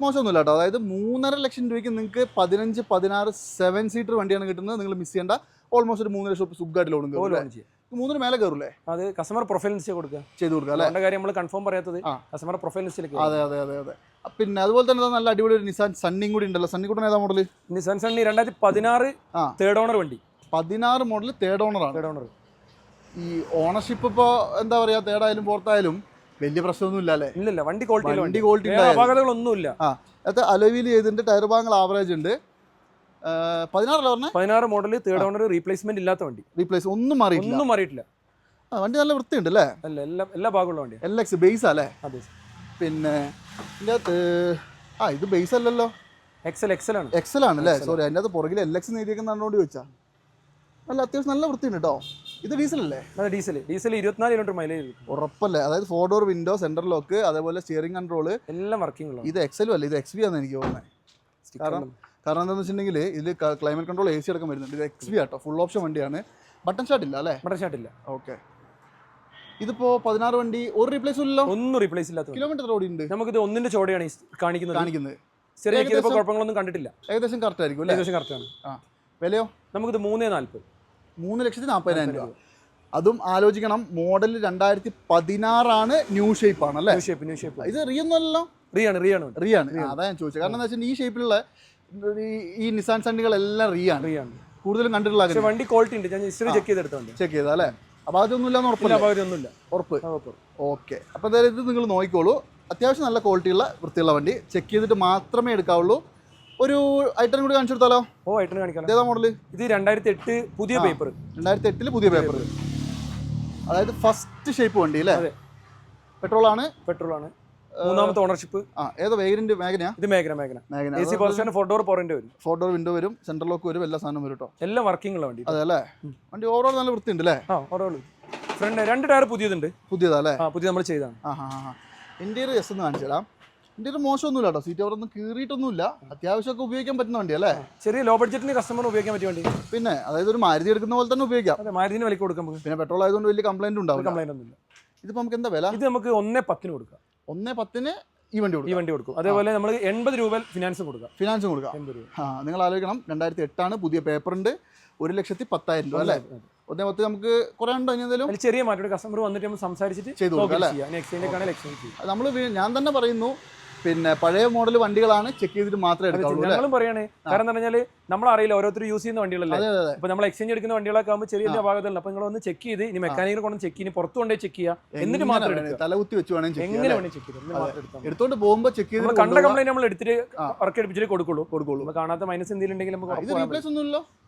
മോശമൊന്നുമില്ല കേട്ടോ. അതായത് മൂന്നര ലക്ഷം രൂപയ്ക്ക് നിങ്ങൾക്ക് പതിനഞ്ച് പതിനാറ് സെവൻ സീറ്റർ വണ്ടിയാണ് കിട്ടുന്നത്. നിങ്ങൾ മിസ് ചെയ്യേണ്ട. ഓൾമോസ്റ്റ് ഒരു മൂന്നര ലക്ഷം സുഖമായിട്ട് ലോൺ ലോൺ ചെയ്യാം. മൂന്നിന് മേലെ കയറൂലേ അത് കസ്റ്റമർ പ്രൊഫൈൽ ലിസ്റ്റ് കൊടുക്കുക. ചെയ്ത് കൊടുക്കുക അല്ലേ? കാര്യം നമ്മൾ കൺഫേം പറയാത്തത്. കസ്റ്റമർ പ്രൊഫൈൽ ലിസ്റ്റിലേക്ക് അതെ അതെ അതെ അതെ. പിന്നെ അതുപോലെ തന്നെ നല്ല അടിപൊളി ഒരു നിസാൻ സണ്ണിയും കൂടി ഉണ്ടല്ലോ. സണ്ണി കൂടെ ഏതാ മോഡൽ നിസാൻ സണ്ണി രണ്ടായിരത്തി പതിനാറ് ആ. തേർഡ് ഓണർ വണ്ടി. പതിനാറ് മോഡൽ തേർഡ് ഓണറാണ് തേർഡ് ഓണർ ഈ ഓണർഷിപ്പ് ഇപ്പോൾ എന്താ പറയുക തേർഡായാലും ഫോർത്തായാലും വലിയ പ്രശ്നമൊന്നും ഇല്ല അല്ലേ? ഇല്ലല്ലോ വണ്ടി ക്വാളിറ്റി വണ്ടി ക്വാളിറ്റി വേറെ അപാകതകളൊന്നുമില്ല ആ. അത് അലോവിയിൽ ചെയ്തിട്ടുണ്ട് ടയർ ഭാഗങ്ങൾ ആവറേജ് ഉണ്ട്. പതിനാറല്ല പറഞ്ഞേ? പതിനാറ് മോഡൽ തേർഡ് ഓണർ റീപ്ലേസ്മെന്റ് ഇല്ലാത്ത വണ്ടി. റീപ്ലേസ് ഒന്നും മാറിയിട്ടില്ല. ഒന്നും മാറിയിട്ടില്ല. ആ, വണ്ടി നല്ല വൃത്തിയുണ്ട് അല്ലേ അല്ല എല്ലാ എല്ലാ ഭാഗമുള്ള വണ്ടി എൽ എക്സ് ബേസ് അല്ലേ അതെ. പിന്നെ ഇതിന്റെ അകത്ത് ആ ഇത് ബേസ് അല്ലല്ലോ. എക്സൽ എക്സൽ ആണ്. എക്സൽ ആണ് അല്ലേ? സോറി അതിന്റെ അകത്ത് പുറകിൽ എൽ എക്സ് നീതിയൊക്കെ ചോദിച്ചാ. അല്ല അത്യാവശ്യം നല്ല വൃത്തിയുണ്ട് കേട്ടോ ഇത് ഡീസൽ അല്ലേ? അതെ ഡീസൽ ഡീസൽ ഇരുപത്തിനാല് കിലോമീറ്റർ മൈലേജ് ഉറപ്പല്ലേ? അതായത് four door window centre lock അതേപോലെ സ്റ്റിയറിംഗ് കൺട്രോൾ എല്ലാം വർക്കിംഗ് ഉള്ളത് ഇത് എക്സലും അല്ല? ഇത് എക്സ് വി ആണെന്ന് എനിക്ക് തോന്നുന്നത് കാരണം കാരണം എന്താണെന്ന് വെച്ചിട്ടുണ്ടെങ്കിൽ ഇതിൽ ക്ലൈമറ്റ് കൺട്രോൾ എ സി അടക്കം വരുന്നുണ്ട്. ഇത് X V auto. Full option വണ്ടിയാണ്. ബട്ടൺ ഷാട്ട് ഇല്ല അല്ലേ? ബട്ടൺ മട്ടർ ഷാട്ടില്ല ഓക്കെ ഇതിപ്പോ പതിനാറ് വണ്ടി ഒരു റീപ്ലേസ് ഇല്ല ഒന്നും റീപ്ലേസ് ഇല്ലാത്ത. കിലോമീറ്റർ റോഡ് ഉണ്ട് നമുക്ക് ഇത് ഒന്നിന്റെ ചോടെയാണ് കാണിക്കുന്നത്. കാണിക്കുന്നത്. ചെറിയ കുഴപ്പങ്ങളൊന്നും കണ്ടിട്ടില്ല. ഏകദേശം കറക്റ്റ് ആയിരിക്കും ഏകദേശം ആണ്. ആ. വിലയോ? നമുക്കിത് മൂന്നേ നാല്പത് മൂന്ന് ലക്ഷത്തി നാൽപ്പതിനായിരം രൂപ. അതും ആലോചിക്കണം മോഡൽ രണ്ടായിരത്തി പതിനാറാണ് ന്യൂ ഷേപ്പ് ആണ് അല്ലേ ന്യൂ ഷേപ്പ് ന്യൂ ഷേപ്പ് ഇത് റീ ഒന്നുമല്ലോ റീ ആണ് റീ ആണ്. റീ ആണ്. അതാ ഞാൻ ചോദിച്ചത്. കാരണം എന്താ വെച്ചാൽ ഈ ഷേപ്പിലുള്ള ഈ- നിസാൻ സണ്ടികളെല്ലാം റീ ആണ്. റീ ആണ്. കൂടുതലും കണ്ടിട്ടുള്ള പക്ഷെ വണ്ടി ക്വാളിറ്റി ഉണ്ട്. ഞാൻ ഹിസ്റ്ററി ചെക്ക് ചെയ്തെടുത്തോണ്ട് ചെക്ക് ചെയ്താ അല്ലേ? ഇല്ലാന്ന് ഇല്ല ഉറപ്പില്ല. അപകടം ഒന്നുമില്ല ഉറപ്പ്. ഓക്കെ. അപ്പോൾ എന്തായാലും ഇത് നിങ്ങൾ നോക്കിക്കോളൂ. അത്യാവശ്യം നല്ല ക്വാളിറ്റിയുള്ള വൃത്തിയുള്ള വണ്ടി. ചെക്ക് ചെയ്തിട്ട് മാത്രമേ എടുക്കാവുള്ളൂ. ഒരു ഐറ്റം കൂടി കാണിച്ചു കൊടുത്താലോ? ഓ ഐറ്റം കാണിക്കാം ഏതാ മോഡൽ ഇത് രണ്ടായിരത്തി എട്ട് പുതിയ പേപ്പർ രണ്ടായിരത്തി എട്ടിൽ പുതിയ പേപ്പർ അതായത് ഫസ്റ്റ് ഷേപ്പ് വണ്ടി അല്ലേ? അതെ. പെട്രോൾ ആണ്. പെട്രോൾ ആണ്. മൂന്നാമത്തെ ഓണർഷിപ്പ് ആ ഏതോ വേഗനിന്റെ മേഖനയാ ഇത് മേഘന മേഘന. മേഘന. എ സി ഫോർ ഡോർ പോറിന്റെ വരും. ഫോർ ഡോർ വിൻഡോ വരും സെൻട്രൽ ലോക്ക് വരും എല്ലാ സാധനവും വരും കേട്ടോ എല്ലാം വർക്കിംഗ് ഉള്ള വണ്ടി അതെ അല്ലേ വണ്ടി ഓവറോൾ നല്ല വൃത്തിയുണ്ട് അല്ലേ ആ ഓവറോൾ ഫ്രണ്ട് രണ്ട് ടയർ പുതിയതുണ്ട്. പുതിയതാ അല്ലേ ആ പുതിയ നമ്മൾ ചെയ്താണ് ആ ആ ഇന്റീരിയർ ജസ്റ്റ് ഒന്ന് കാണിച്ചു തരാം. ഇന്റീരിയർ മോശമൊന്നുമില്ല കേട്ടോ സീറ്റ് അവരൊന്നും കീറിയിട്ടൊന്നുമില്ല. അത്യാവശ്യമൊക്കെ ഉപയോഗിക്കാൻ പറ്റുന്ന വണ്ടി അല്ലേ ചെറിയ ലോ ബഡ്ജറ്റിന് കസ്റ്റമർ ഉപയോഗിക്കാൻ പറ്റിയ വണ്ടി പിന്നെ അതായത് ഒരു മാരുതി എടുക്കുന്ന പോലെ തന്നെ ഉപയോഗിക്കാം. അതെ മാരുതിന് വിലക്ക് കൊടുക്കാൻ പിന്നെ പെട്രോൾ ആയതുകൊണ്ട് വലിയ കംപ്ലൈന്റ് ഉണ്ടാവും കംപ്ലൈന്റ് ഒന്നുമില്ല. ഇതിപ്പോ നമുക്ക് എന്താ വില? ഇത് നമുക്ക് ഒന്നേ പത്തിന് കൊടുക്കാം. ഒന്നേ പത്തിന് ഈ വണ്ടി ഈ വണ്ടി കൊടുക്കും. അതേപോലെ നമ്മൾ എൺപത് രൂപ ഫിനാൻസ് കൊടുക്കുക ഫിനാൻസും കൊടുക്കുക എൺപത് രൂപ. ആ നിങ്ങൾ ആലോചിക്കണം. രണ്ടായിരത്തി എട്ടാണ് പുതിയ പേപ്പർ ഉണ്ട് ഒരു ലക്ഷത്തി പത്തായിരം രൂപ അല്ലേ? ഒന്നേ പത്ത് നമുക്ക് കുറേ ഉണ്ടോ ഇനി എന്തെങ്കിലും ചെറിയ മാറ്റം. കസ്റ്റമർ വന്നിട്ട് നമ്മൾ സംസാരിച്ചിട്ട് ചെയ്തു കൊടുക്കാം അല്ലേ? നമ്മൾ ഞാൻ തന്നെ പറയുന്നു പിന്നെ പഴയ മോഡൽ വണ്ടികളാണ് ചെക്ക് ചെയ്തിട്ട് മാത്രമേ എടുക്കാവുള്ളൂ ഞങ്ങളും പറയാണ്. കാരണം പറഞ്ഞാൽ പറഞ്ഞാൽ നമ്മൾ അറിയില്ല ഓരോരുത്തർ യൂസ് ചെയ്യുന്ന വണ്ടികളല്ലേ? അതെ നമ്മൾ എക്സ്ചേഞ്ച് എടുക്കുന്ന വണ്ടികളൊക്കെ ആകുമ്പോൾ ചെറിയ അപാകതകൾ അപ്പൊ നിങ്ങൾ ഒന്ന് ചെക്ക് ചെയ്ത് ഇനി മെക്കാനിക്കിനെ കൊണ്ട് ചെക്ക് ചെയ്ത് പുറത്തു കൊണ്ടേ ചെക്ക് ചെയ്യുക എന്നിട്ട് മാത്രമേ തലകുത്തി വെച്ച് വേണമെങ്കിൽ എങ്ങനെ ചെയ്യാം. ചെക്ക് ചെയ്ത് എടുത്തോണ്ട് പോകുമ്പോൾ ചെക്ക് ചെയ്ത് കണ്ട കംപ്ലൈന്റ് നമ്മൾ എടുത്തിട്ട് വർക്ക് എടുപ്പിച്ചിട്ട് കൊടുക്കുള്ളൂ. കൊടുക്കുള്ളൂ. കാണാത്ത മൈനസ് എന്തെങ്കിലും ഉണ്ടെങ്കിൽ നമുക്ക്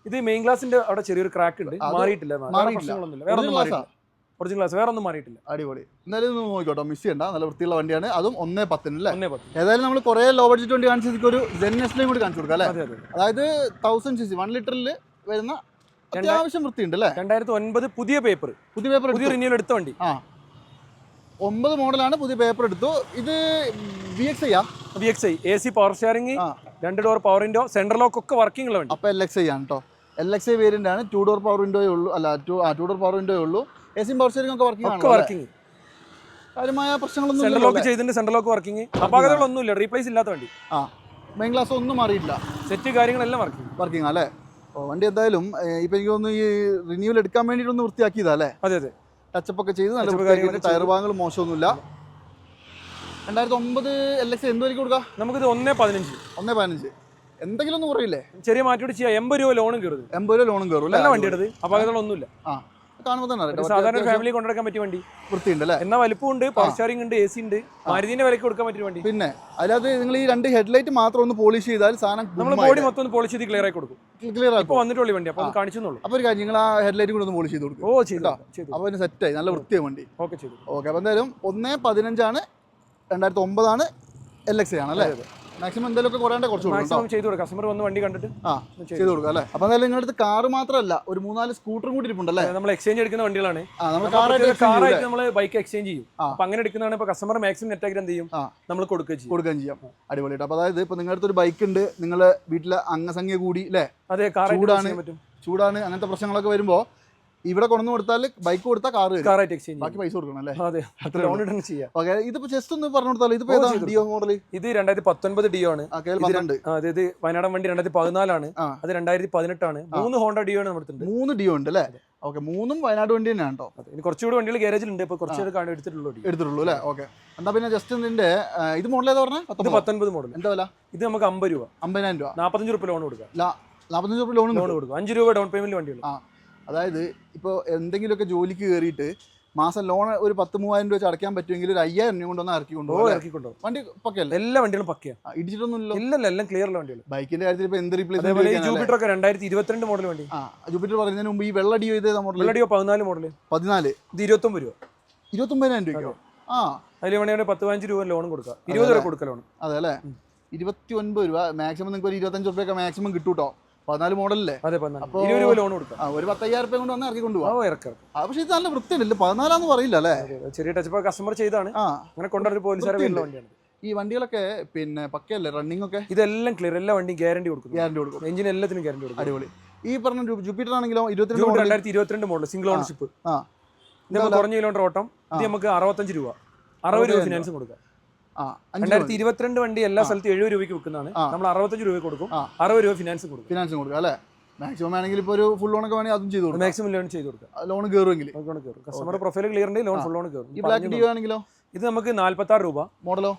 ഇത് മെയിൻ ഗ്ലാസിന്റെ അവിടെ ചെറിയൊരു ക്രാക്ക് ഉണ്ട്. മാറിയിട്ടില്ല. മാറിയിട്ടില്ല. പ്രശ്നങ്ങളൊന്നുമില്ല. വേറെ ഒന്നും മാറിയിട്ടില്ല. ഒറിജിനൽ ക്ലാസ് വേറെ ഒന്നും മാറിയിട്ടില്ല. അടിപൊളി. എന്നാലും ഒന്ന് നോക്കിക്കോട്ടോ. മിസ് ചെയ്യണ്ട. നല്ല വൃത്തിയുള്ള വണ്ടിയാണ്. അതും ഒന്നേ പത്തിന് അല്ലേ ഒന്നേ പത്ത് ഏതായാലും നമ്മൾ കുറേ ലോ ബഡ്ജറ്റ് വണ്ടി കാണിച്ചു ഒരു ജെന്നസ്ലയും കൂടി കാണിച്ചു കൊടുക്കാം അല്ലേ അതെ അതെ അതായത് തൗസൻഡ് സി സി വൺ ലിറ്ററിൽ വരുന്ന അത്യാവശ്യം വൃത്തിയുണ്ട് അല്ലേ രണ്ടായിരത്തി ഒൻപത് പുതിയ പേപ്പർ പുതിയ പേപ്പർ പുതിയ റിന്യൂവൽ എടുത്ത വണ്ടി. ആ. ഒമ്പത് മോഡലാണ് പുതിയ പേപ്പർ എടുത്തു. ഇത് V X ഐയാ V X I A C power steering രണ്ട് door power window central lock ഒക്കെ വർക്കിംഗ് ഉള്ള വണ്ടി. അപ്പോൾ എൽ എക്സ് ഐ ആണ് കേട്ടോ എൽ എക്സ് ഐ വേരിയന്റ് ആണ്. ടു ഡോർ പവർ വിൻഡോയേ ഉള്ളൂ. അല്ല ടു ആ ടു ഡോർ പവർ വിൻഡോയേ ഉള്ളൂ. എ സിയും പവർ സ്റ്റിയറിംഗ് ഒക്കെ വർക്കിംഗ് ഒക്കെ വർക്കിംഗ് കാര്യമായ പ്രശ്നങ്ങളൊന്നും സെൻട്രൽ ലോക്ക് ചെയ്തിട്ടുണ്ട് സെൻട്രൽ ലോക്ക് വർക്കിംഗ് അപാകതകളൊന്നുമില്ല റീപ്ലേസ് ഇല്ലാത്ത വണ്ടി. ആ മെയിൻ ക്ലാസ് ഒന്നും മാറിയില്ല സെറ്റ് കാര്യങ്ങളെല്ലാം വർക്കിംഗ് വർക്കിംഗ് അല്ലേ? വണ്ടി എന്തായാലും ഇപ്പം എനിക്ക് തോന്നുന്നു ഈ റിന്യൂവൽ എടുക്കാൻ വേണ്ടിയിട്ടൊന്ന് വൃത്തിയാക്കിയതാ അല്ലേ? അതെ അതെ. ടച്ചപ്പ് ഒക്കെ ചെയ്ത് നല്ല വൃത്തിയാക്കിയിട്ട് ടയർ ഭാഗങ്ങൾ മോശമൊന്നുമില്ല. രണ്ടായിരത്തി ഒമ്പത് എൽ എക്സ് എന്ത് വിലക്ക് കൊടുക്കാം? നമുക്കിത് ഒന്നേ പതിനഞ്ച്. ഒന്നേ പതിനഞ്ച്. എന്തെങ്കിലും ഒന്നും കുറയില്ലേ ചെറിയ മാറ്റി ചെയ്യാം. എൺപത് രൂപ ലോണും കയറും എൺപത് രൂപ ലോണും കയറും അല്ലേ? വണ്ടി എടുത്ത് അപകടങ്ങളൊന്നുമില്ല ആ. കാണുമ്പോൾ തന്നെ സാധാരണ ഫാമിലി കൊണ്ടുനടക്കാൻ പറ്റിയ വണ്ടി. വൃത്തിയുണ്ട് അല്ലേ എന്നാ വലിപ്പമുണ്ട് പവർ സ്റ്റാറിംഗ് ഉണ്ട് എ സി ഉണ്ട്. മാരുതിന്റെ വിലക്ക് കൊടുക്കാൻ പറ്റിയ വണ്ടി. പിന്നെ നിങ്ങൾ ഈ രണ്ട് ഹെഡ്ലൈറ്റ് മാത്രം ഒന്ന് പോളിഷ് ചെയ്താൽ സാധനം നമ്മൾ ബോഡി മൊത്തം ഒന്ന് പോളിഷ് ചെയ്ത് ക്ലിയർ ആയി കൊടുക്കും. ക്ലിയർ ആക്കും വന്നിട്ടുള്ള വണ്ടി അപ്പൊ ഒന്ന് കാണിച്ചു അപ്പോൾ ഒരു കാര്യം നിങ്ങൾ ആ ഹെഡ്ലൈറ്റ് കൂടെ ഒന്ന് പോളിഷ് ചെയ്ത് കൊടുക്കും. ഓ ചെയ്തു ചെയ്തു അപ്പോൾ അതിന് സെറ്റായി നല്ല വൃത്തിയായി വണ്ടി. ഓക്കെ ചെയ്തു ഓക്കെ അപ്പോൾ എന്തായാലും ഒന്നേ പതിനഞ്ചാണ് രണ്ടായിരത്തി ഒമ്പതാണ് എൽ എക്സ് ആണ് അല്ലേ മാക്സിമം എന്തെങ്കിലുമൊക്കെ കുറയേണ്ട കുറച്ച്. മാക്സിമം ചെയ്തു കൊടുക്കാം. കസ്റ്റമർ വന്ന് വണ്ടി കണ്ടിട്ട് ആ ചെയ്തു കൊടുക്കാം അല്ലേ? അപ്പോൾ എന്തായാലും നിങ്ങളുടെ അടുത്ത് കാറ് മാത്രമല്ല ഒരു മൂന്നാൽ സ്കൂട്ടറും കൂടി ഇരിപ്പുണ്ടല്ലേ? നമ്മൾ എക്സ്ചേഞ്ച് എടുക്കുന്ന വണ്ടികളാണ്. ആ നമ്മൾ കാറായിട്ട് നമ്മൾ ബൈക്ക് എക്സ്ചേഞ്ച് ചെയ്യും. അപ്പോൾ അപ്പൊ അങ്ങനെ എടുക്കുന്നതാണ് ഇപ്പൊ കസ്റ്റമർ മാക്സിമം നെറ്റ് ആക്കി എന്ത് ചെയ്യും. നമ്മൾ കൊടുക്കുകയും ചെയ്യും. കൊടുക്കുകയും ചെയ്യാം. അടിപൊളിയായിട്ട്. അപ്പോൾ അതായത് ഇപ്പോൾ നിങ്ങളുടെ അടുത്ത് ഒരു ബൈക്ക് ഉണ്ട് നിങ്ങളുടെ വീട്ടിലെ അംഗസംഖ്യ കൂടി അല്ലേ അതെ കാറായിട്ട് ചൂടാണ്. ചൂടാണ്. അങ്ങനത്തെ പ്രശ്നങ്ങളൊക്കെ വരുമ്പോൾ ഇവിടെ കൊണ്ടു കൊടുത്താൽ ബൈക്ക് കൊടുത്താൽ കാർ കാറായിട്ട് എക്സ്ചേഞ്ച് ബാക്കി പൈസ കൊടുക്കണം അല്ലേ? അതെ. അത്ര ലോൺ ഇടണം ചെയ്യാം. ഓക്കെ ഇതിപ്പോ ജസ്റ്റ് ഒന്ന് പറഞ്ഞു കൊടുത്താലോ? ഇതിപ്പോ ഏതാ ഡിയോ മോഡൽ ഇത് രണ്ടായിരത്തി പത്തൊൻപത് ഡിയോ ആണ് അതായത് വയനാടൻ വണ്ടി രണ്ടായിരത്തി പതിനാലാണ് അത് രണ്ടായിരത്തി പതിനെട്ടാണ് മൂന്ന് ഹോണ്ട ഡിയോ ആണ് നമ്മുടെ മൂന്ന് ഡിയോ ഉണ്ട് അല്ലേ? ഓക്കെ മൂന്നും വയനാട് വണ്ടി തന്നെയാണ് കേട്ടോ ഇനി കുറച്ചുകൂടി വണ്ടികൾ ഗാരേജിലുണ്ട് ഇപ്പൊ കുറച്ചുകൂടി കാണാൻ എടുത്തിട്ടുള്ളൂ എടുത്തിട്ടുള്ളൂ അല്ലേ? ഓക്കെ എന്താ പിന്നെ ജസ്റ്റ് ഇതിന്റെ ഇത് മോഡൽ ഏതാ പറഞ്ഞത് പത്തൊൻപത് മോഡൽ എന്താ വില? ഇത് നമുക്ക് അമ്പത് രൂപ. അമ്പതിനായിരം രൂപ. നാൽപ്പത്തഞ്ച് രൂപ ലോൺ കൊടുക്കാം ലാ നാൽപ്പത്തഞ്ച് രൂപ ലോൺ ലോൺ കൊടുക്കും അഞ്ച് രൂപ ഡൗൺ പേയ്മെന്റ് വണ്ടികൾ. ആ. അതായത് ഇപ്പോൾ എന്തെങ്കിലുമൊക്കെ ജോലിക്ക് കയറിയിട്ട് മാസം ലോൺ ഒരു പത്ത് മൂവായിരം രൂപ വെച്ച് അടയ്ക്കാൻ പറ്റുമെങ്കിൽ ഒരു അയ്യായിരം രൂപ കൊണ്ടൊന്ന് ഇറക്കി കൊണ്ടുപോകും ഇറക്കിക്കൊണ്ടോ വണ്ടി പക്കല്ല എല്ലാ വണ്ടികളും പക്കയാണ് ഇടിച്ചിട്ടൊന്നും ഇല്ല ഇല്ലല്ല എല്ലാം ക്ലിയർ ഉള്ള വണ്ടികൾ ബൈക്കിന്റെ കാര്യത്തിൽ ഇപ്പൊ എന്ത് റീപ്ലേസ്മെന്റ് ജൂപ്പിറ്റർ ഒക്കെ രണ്ടായിരത്തി ഇരുപത്തിരണ്ട് മോഡൽ വണ്ടി. ആ ജൂപ്പിറ്റർ പറയുന്നതിന് മുമ്പ് ഈ വെള്ളടിയോ ഇതേ മോഡൽ വെള്ളടിയോ പതിനാല് മോഡൽ പതിനാല്. ഇത് ഇരുപത്തൊമ്പത് രൂപ. ഇരുപത്തൊമ്പതിനായിരം രൂപയ്ക്കോ? ആ. അതിൽ വേണമെങ്കിൽ പത്ത് പതിനഞ്ച് രൂപ ലോൺ കൊടുക്കുക ഇരുപത് രൂപ കൊടുക്കുക ലോൺ. അതെ അല്ലേ? ഇരുപത്തി ഒൻപത് രൂപ. മാക്സിമം നിങ്ങൾക്ക് ഒരു ഇരുപത്തഞ്ച് റുപ്യൊക്കെ മാക്സിമം കിട്ടും കേട്ടോ പതിനാല് മോഡലല്ലേ? അതെ പതിനാല്. അപ്പോ- ഇരുപത് രൂപ ലോൺ കൊടുക്കാം. ആ ഒരു പത്തയ്യായിരം രൂപ കൊണ്ട് വന്ന് ഇറക്കി കൊണ്ടുപോകാം പക്ഷെ ഇറക്കാം ആ പക്ഷേ ഇത് നല്ല വൃത്തിയുണ്ടല്ലേ പതിനാലാന്ന് പറയില്ല അല്ലേ. ചെറിയ ടച്ച് കസ്റ്റമർ ചെയ്താണ് ആ. അങ്ങനെ കൊണ്ടുവരുന്ന പോലീസുകാരെ വണ്ടിയാണ് ഈ വണ്ടികളൊക്കെ പിന്നെ പക്കയല്ലേ? റണ്ണിംഗ് ഒക്കെ? ഇതെല്ലാം ക്ലിയർ എല്ലാ വണ്ടിയും ഗ്യാരണ്ടി കൊടുക്കും ഗ്യാരണ്ടി കൊടുക്കും. എഞ്ചിൻ എല്ലാത്തിനും ഗ്യാരണ്ടി കൊടുക്കും. അടിപൊളി. ഈ പറഞ്ഞ ജൂപ്പിറ്റർ ആണെങ്കിലോ ഇരുപത്തിരണ്ട് മോഡൽ രണ്ടായിരത്തി ഇരുപത്തിരണ്ട് മോഡൽ സിംഗിൾ ഓണർഷിപ്പ് ആ. ഇത് നമുക്ക് കുറഞ്ഞ കിലോമീറ്റർ ഓട്ടം. ഇത് നമുക്ക് അറുപത്തഞ്ച് രൂപ. അറുപത് രൂപ ഫിനാൻസ് കൊടുക്കാം. രണ്ടായിരത്തി ഇരുപത്തിരണ്ട് വണ്ടി എല്ലാ സ്ഥലത്തും എഴുപത് രൂപയ്ക്ക് വിൽക്കുന്നതാണ്. നമ്മൾ അറുപത്തഞ്ച് രൂപ കൊടുക്കും. അറുപത് രൂപ ഫിനാൻസ് കൊടുക്കും. ഫിനാൻസും കൊടുക്കും അല്ലേ? മാക്സിമം ആണെങ്കിൽ ഇപ്പോൾ ഒരു ഫുൾ ലോണൊക്കെ വേണമെങ്കിൽ അതും ചെയ്തു കൊടുക്കും. മാക്സിമം ലോൺ ചെയ്ത് കൊടുക്കുക ലോൺ കയറുമെങ്കിൽ ലോൺ കയറും കസ്റ്റമർ പ്രൊഫൈൽ ക്ലിയർ ഉണ്ടെങ്കിൽ ലോൺ ഫുൾ ലോൺ കയറും ഈ ബ്ലാക്ക് ഡിയോ ആണെങ്കിലോ ഇത് നമുക്ക് നാൽപ്പത്തി ആറ് രൂപ മോഡലോ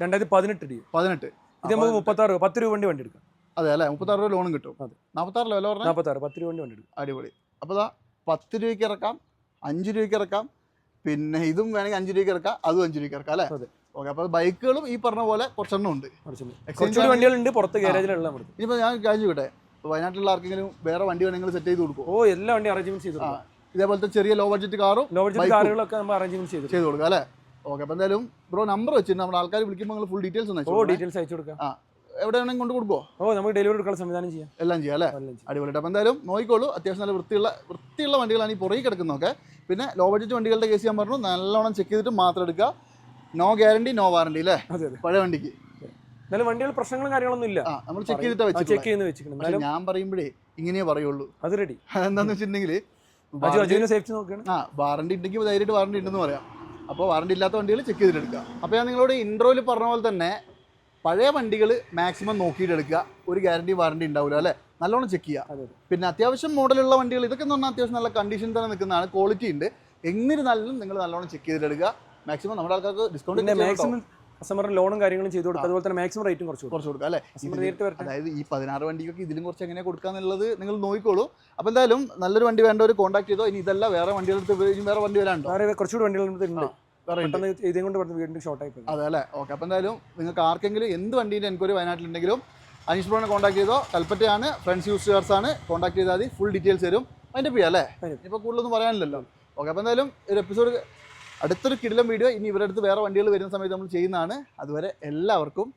രണ്ടായിരത്തി പതിനെട്ട് ഡി പതിനെട്ട്. ഇത് നമുക്ക് മുപ്പത്തി ആറ് രൂപ പത്ത് രൂപ വണ്ടി വണ്ടി എടുക്കാം. അതെ അല്ലേ? മുപ്പത്താറ് രൂപ ലോണും കിട്ടും. അതെ. നാൽപ്പത്താറിലോ വില പറഞ്ഞാൽ നാൽപ്പത്തി ആറ് പത്ത് രൂപ വണ്ടി വണ്ടി എടുക്കും. അടിപൊളി. അപ്പോൾ അതാ പത്ത് രൂപയ്ക്ക് ഇറക്കാം അഞ്ച് രൂപയ്ക്ക് ഇറക്കാം പിന്നെ ഇതും വേണമെങ്കിൽ അഞ്ച് രൂപയ്ക്ക് ഇറക്കാം അതും അഞ്ച് രൂപയ്ക്ക് ഇറക്കാം അല്ലേ? അതെ. ഓക്കെ അപ്പോൾ ബൈക്കുകളും ഈ പറഞ്ഞ പോലെ കുറച്ചെണ്ണം ഉണ്ട്. കുറച്ചുകൂടി. വണ്ടികളുണ്ട് പുറത്ത് ഗാരേജിലുള്ള നമ്മൾ ഇനിയിപ്പോൾ ഞാൻ കാര്യം വിട്ടെ വയനാട്ടിലുള്ള ആർക്കെങ്കിലും വേറെ വണ്ടി വേണമെങ്കിൽ സെറ്റ് ചെയ്ത് കൊടുക്കും ഓ എല്ലാ വണ്ടി അറേഞ്ച്മെന്റ് ചെയ്തു ഇതേപോലത്തെ ചെറിയ ലോ ബഡ്ജറ്റ് കാറും ലോ ബഡ്ജറ്റ് കാറുകളൊക്കെ നമ്മൾ അറേഞ്ച്മെന്റ് ചെയ്തു. ചെയ്ത് കൊടുക്കാം അല്ലേ? ഓക്കെ അപ്പോൾ എന്തായാലും ബ്രോ നമ്പർ വെച്ചിട്ട് നമ്മുടെ ആൾക്കാർ വിളിക്കുമ്പോൾ നിങ്ങൾ ഫുൾ ഡീറ്റെയിൽസ് ഒന്ന് ഓ ഡീറ്റെയിൽസ് അയച്ചു കൊടുക്കാം. എവിടെ വേണമെങ്കിൽ കൊണ്ട് കൊടുക്കുമോ ഓ നമുക്ക് ഡെലിവറി എടുക്കാൻ സംവിധാനം ചെയ്യാം. എല്ലാം ചെയ്യാം അല്ലേ. അടിപൊളിയായിട്ട്. അപ്പോൾ എന്തായാലും നോക്കിക്കോളൂ അത്യാവശ്യം നല്ല വൃത്തിയുള്ള വൃത്തിയുള്ള വണ്ടികളാണ് ഈ പുറകെ കിടക്കുന്നതൊക്കെ പിന്നെ ലോ ബഡ്ജറ്റ് വണ്ടികളുടെ കേസ് ഞാൻ പറഞ്ഞു നല്ലോണം ചെക്ക് ചെയ്തിട്ട് മാത്രം എടുക്കുക. നോ ഗ്യാരണ്ടി നോ വാറണ്ടി അല്ലേ പഴയ വണ്ടിക്ക്. എന്നാലും വണ്ടികൾ പ്രശ്നങ്ങളും കാര്യങ്ങളൊന്നും ഇല്ല. നമ്മൾ ചെക്ക് ചെയ്തിട്ട് ചെക്ക് ചെയ്ത് വെച്ചിട്ടുണ്ട് ഞാൻ പറയുമ്പോഴേ ഇങ്ങനെയേ പറയുള്ളൂ. അത് റെഡി എന്താന്ന് വെച്ചിട്ടുണ്ടെങ്കിൽ സേഫ്റ്റി ആ വാറണ്ടി ഉണ്ടെങ്കിൽ ധൈര്യമായിട്ട് വാറണ്ടി ഉണ്ടെന്ന് പറയാം. അപ്പോൾ വാറണ്ടി ഇല്ലാത്ത വണ്ടികൾ ചെക്ക് ചെയ്തിട്ട് എടുക്കുക. അപ്പോൾ ഞാൻ നിങ്ങളോട് ഇൻട്രോയിൽ പറഞ്ഞ പോലെ തന്നെ പഴയ വണ്ടികൾ മാക്സിമം നോക്കിയിട്ട് എടുക്കുക. ഒരു ഗ്യാരണ്ടി വാറണ്ടി ഉണ്ടാവില്ല അല്ലേ? നല്ലോണം ചെക്ക് ചെയ്യുക. പിന്നെ അത്യാവശ്യം മോഡലുള്ള വണ്ടികൾ ഇതൊക്കെ എന്ന് പറഞ്ഞാൽ അത്യാവശ്യം നല്ല കണ്ടീഷൻ തന്നെ നിൽക്കുന്നതാണ്. ക്വാളിറ്റി ഉണ്ട്. എന്നിരുന്നാലും നിങ്ങൾ നല്ലോണം ചെക്ക് ചെയ്തിട്ട് എടുക്കുക. മാക്സിമം നമ്മുടെ ആൾക്കാർക്ക് ഡിസ്കൗണ്ട് മാക്സിമം കസ്റ്റമറിന് ലോണും കാര്യങ്ങളും ചെയ്ത് കൊടുക്കുക അതുപോലെ തന്നെ മാക്സിമം റേറ്റും കുറച്ച് കുറച്ച് കൊടുക്കുക അല്ലേ? നേരിട്ട് വരട്ടെ. അതായത് ഈ പതിനാറ് വണ്ടിക്കൊക്കെ ഇതിലും കുറച്ച് എങ്ങനെ കൊടുക്കാന്നുള്ളത് നിങ്ങൾ നോക്കിക്കോളൂ. അപ്പോൾ എന്തായാലും നല്ലൊരു വണ്ടി വേണ്ട ഒരു കോൺടാക്ട് ചെയ്തോ? ഇനി ഇതല്ല വേറെ വണ്ടികളെടുത്ത് ഉപയോഗിക്കും വേറെ വണ്ടി വരാനുണ്ടോ? വേറെ കുറച്ചുകൂടി പെട്ടെന്ന് ഇതേ കൊണ്ട് വീണ്ടും ഷോർട്ട് ആയി പോയി. അതെ അല്ലേ? ഓക്കെ അപ്പോൾ എന്തായാലും നിങ്ങൾക്ക് ആർക്കെങ്കിലും എന്ത് വണ്ടീന്റെ എൻക്വയറി വയനാട്ടിലുണ്ടെങ്കിലും അനീഷ് ബ്രോനെ കോൺടാക്ട് ചെയ്തോ? കൽപ്പറ്റയാണ് ഫ്രണ്ട്സ് യൂസേഴ്സ് ആണ്. കോൺടാക്ട് ചെയ്താൽ മതി ഫുൾ ഡീറ്റെയിൽസ് തരും. അതിന്റെ ചെയ്യാം അല്ലേ? ഇപ്പോൾ കൂടുതലൊന്നും പറയാനില്ലല്ലോ. ഓക്കെ അപ്പോൾ എന്തായാലും ഒരു എപ്പിസോഡ് അടുത്തൊരു കിടിലം വീഡിയോ. ഇനി ഇവരുടെ അടുത്ത് വേറെ വണ്ടികൾ വരുന്ന സമയത്ത് നമ്മൾ ചെയ്യുന്നതാണ്. അതുവരെ എല്ലാവർക്കും